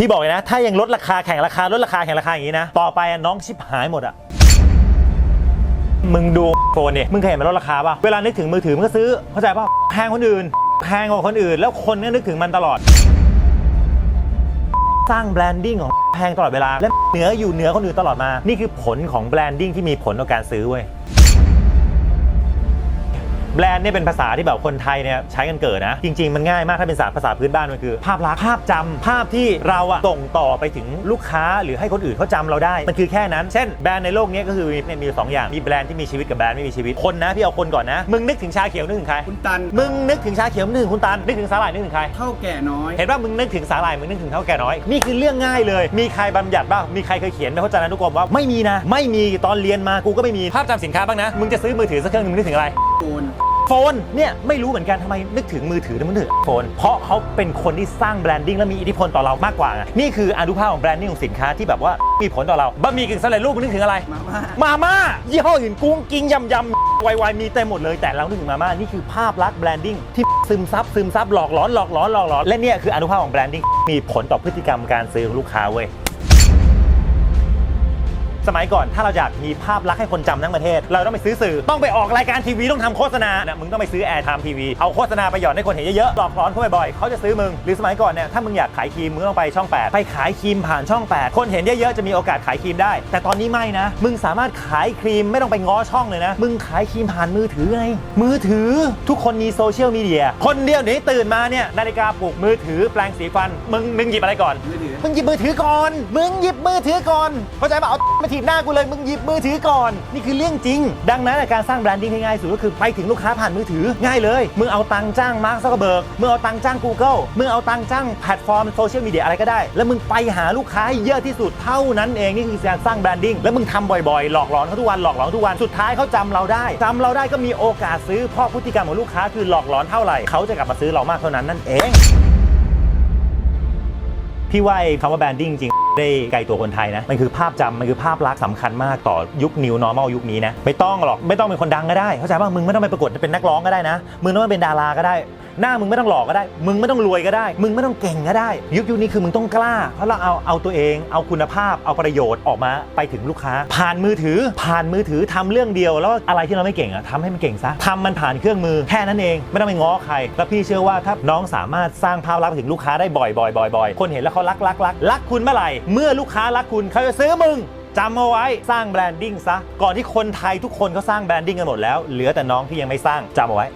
พี่บอกเลยนะ ถ้ายังลดราคาแข่งราคาลดราคาแข่งราคาอย่างนี้นะ ต่อไปน้องชิบหายหมดอะมึงดูโฟนเนี่ยมึงเคยเห็นมันลดราคาป่ะ เวลานึกถึงมือถือมึงก็ซื้อ เข้าใจป่ะแพงคนอื่นแพงกว่าคนอื่น แล้วคนก็นึกถึงมันตลอด สร้างแบรนดิ้งของแพงตลอดเวลา และเหนืออยู่เหนือคนอื่นตลอดมา นี่คือผลของแบรนดิ้งที่มีผลต่อการซื้อเว้ย แบรนด์เนี่ยเป็นภาษาที่แบบคนไทยเนี่ยใช้กันเกิดนะ จริง ๆ มันง่ายมากถ้าเป็นภาษาภาษาพื้นบ้านมันคือ ภาพลักษณ์ภาพจำภาพที่เราอะส่งต่อไปถึงลูกค้าหรือให้คนอื่นเขาจำเราได้ มันคือแค่นั้น เช่นแบรนด์ในโลกเนี้ยก็คือมีมีอยู่สองอย่างมีแบรนด์ที่มีชีวิตกับแบรนด์ไม่มีชีวิตคนนะพี่เอาคนก่อนนะมึงนึกถึงชาเขียวนึกถึงใครคุณตันมึงนึกถึงชาเขียวนึกถึงคุณตันนึกถึงสาหร่ายนึกถึงใครเท่าแก่น้อยเห็นว่ามึงนึกถึงสาหร่ายมึงนึกถึงเท่าแก่น้อยนี่คือเรื่องง่ายเลย มีใครบัญญัติบ้างมีใครเคยเขียนในพจนานุกรมว่าไม่มีนะ ไม่มีตอนเรียนมากูก็ไม่มีภาพจำสินค้าบ้างนะมึงจะซื้อมือถือสักเครื่องหนึงมึงนึกถึงอะไรโกน โฟนเนี่ยไม่รู้เหมือนกันทำไมนึกถึงมือถือแล้วมันนึกถึงโฟน เพราะเขาเป็นคนที่สร้างแบรนดิ้งและมีอิทธิพลต่อเรามากกว่าไงนี่คืออนุภาพของแบรนดิ้งของสินค้าที่แบบว่ามีผลต่อเราบะหมี่กึ่งสำเร็จรูปมึงนึกถึงอะไร มาม่า มาม่ายี่ห้ออื่นกุ้งกิ้งยำยำวายวายมีเต็มหมดเลยแต่เรานึกถึงมาม่านี่คือภาพลักษณ์แบรนดิ้งที่ซึมซับซึมซับหลอกหลอนหลอกหลอนหลอกหลอนและเนี่ยคืออนุภาพของแบรนดิ้งมีผลต่อพฤติกรรมการซื้อของลูกค้าเว้ย สมัยก่อนถ้าเราอยากมีภาพลักษณ์ให้คนจำทั้งประเทศ เราต้องไปซื้อสื่อต้องไปออกรายการทีวีต้องทำโฆษณานะมึงต้องไปซื้อแอร์ไทม์ทีวีเอาโฆษณาไปหย่อนให้คนเห็นเยอะๆหลอกหลอนเขาบ่อยๆเขาจะซื้อมึงหรือสมัยก่อนเนี่ยถ้ามึงอยากขายครีมมึงต้องไปช่อง 8 ไปขายครีมผ่านช่อง 8 คนเห็นเยอะๆจะมีโอกาสขายครีมได้ แต่ตอนนี้ไม่นะ มึงสามารถขายครีมไม่ต้องไปง้อช่องเลยนะ มึงขายครีมผ่านมือถือไงมือถือทุกคนมีโซเชียลมีเดียคนเดียวเดี๋ยวนี้ตื่นมาเนี่ยนาฬิกาปลุกมือถือแปลงสีฟันมึงมึงหยิบอะไรก่อน มือถือ มึงหยิบมือถือก่อน มึงหยิบมือถือก่อน เข้าใจป่ะเอามาถีบหน้ากูเลยมึงหยิบมือถือก่อน นี่คือเรื่องจริง ดังนั้นการสร้างแบรนดิ้งให้ง่ายสุดก็คือไปถึงลูกค้าผ่านมือถือง่ายเลยมึงเอาตังจ้างมาร์คซักเบิร์กมึงเอาตังจ้าง Google มึงเอาตังจ้างแพลตฟอร์มโซเชียลมีเดียอะไรก็ได้ แล้วมึงไปหาลูกค้าให้เยอะที่สุดเท่านั้นเองนี่คือการสร้างแบรนดิ้งแล้วมึงทำบ่อยๆ หลอกหลอนเขาทุกวันหลอกหลอนทุกวันสุดท้ายเขาจำเราได้จำเราได้ก็มีโอกาสซื้อเพราะพฤติกรรมของลูกค้าคือหลอกหลอนเท่าไหร่เขาจะกลับมาซื้อเรามากเท่านั้นนั่นเองพี่ว่าคำว่าแบรนดิ้งจริง ได้ไกลตัวคนไทยนะ มันคือภาพจำมันคือภาพลักษณ์สำคัญมากต่อยุค new normal ยุคนี้นะ ไม่ต้องหรอกไม่ต้องเป็นคนดังก็ได้ เข้าใจป่ะมึงไม่ต้องไปประกวดเป็นนักร้องก็ได้นะ มึงไม่ต้องเป็นดาราก็ได้ หน้ามึงไม่ต้องหล่อก็ได้ มึงไม่ต้องรวยก็ได้ มึงไม่ต้องเก่งก็ได้ ยุคยุคนี้คือมึงต้องกล้า เพราะเราเอาเอาตัวเอง เอาคุณภาพ เอาประโยชน์ออกมาไปถึงลูกค้า ผ่านมือถือ ผ่านมือถือทำเรื่องเดียว แล้วอะไรที่เราไม่เก่งอะทำให้มันเก่งซะทำมันผ่านเครื่องมือแค่นั้นเองไม่ต้องไปง้อใคร แล้วพี่เชื่อว่าถ้าน้องสามารถสร้างภาพลักษณ์ถึงลูกค้าได้บ่อยๆบ่อยๆคนเห็นแล้วเขารักรักรักรักคุณเมื่อไหร่เมื่อลูกค้ารักคุณเขาจะซื้อมึงจำเอาไว้สร้างแบรนดิ้งซะ ก่อนที่คนไทยทุกคนเขาสร้างแบรนดิ้งกันหมดแล้ว เหลือแต่น้องที่ยังไม่สร้างจำเอาไว้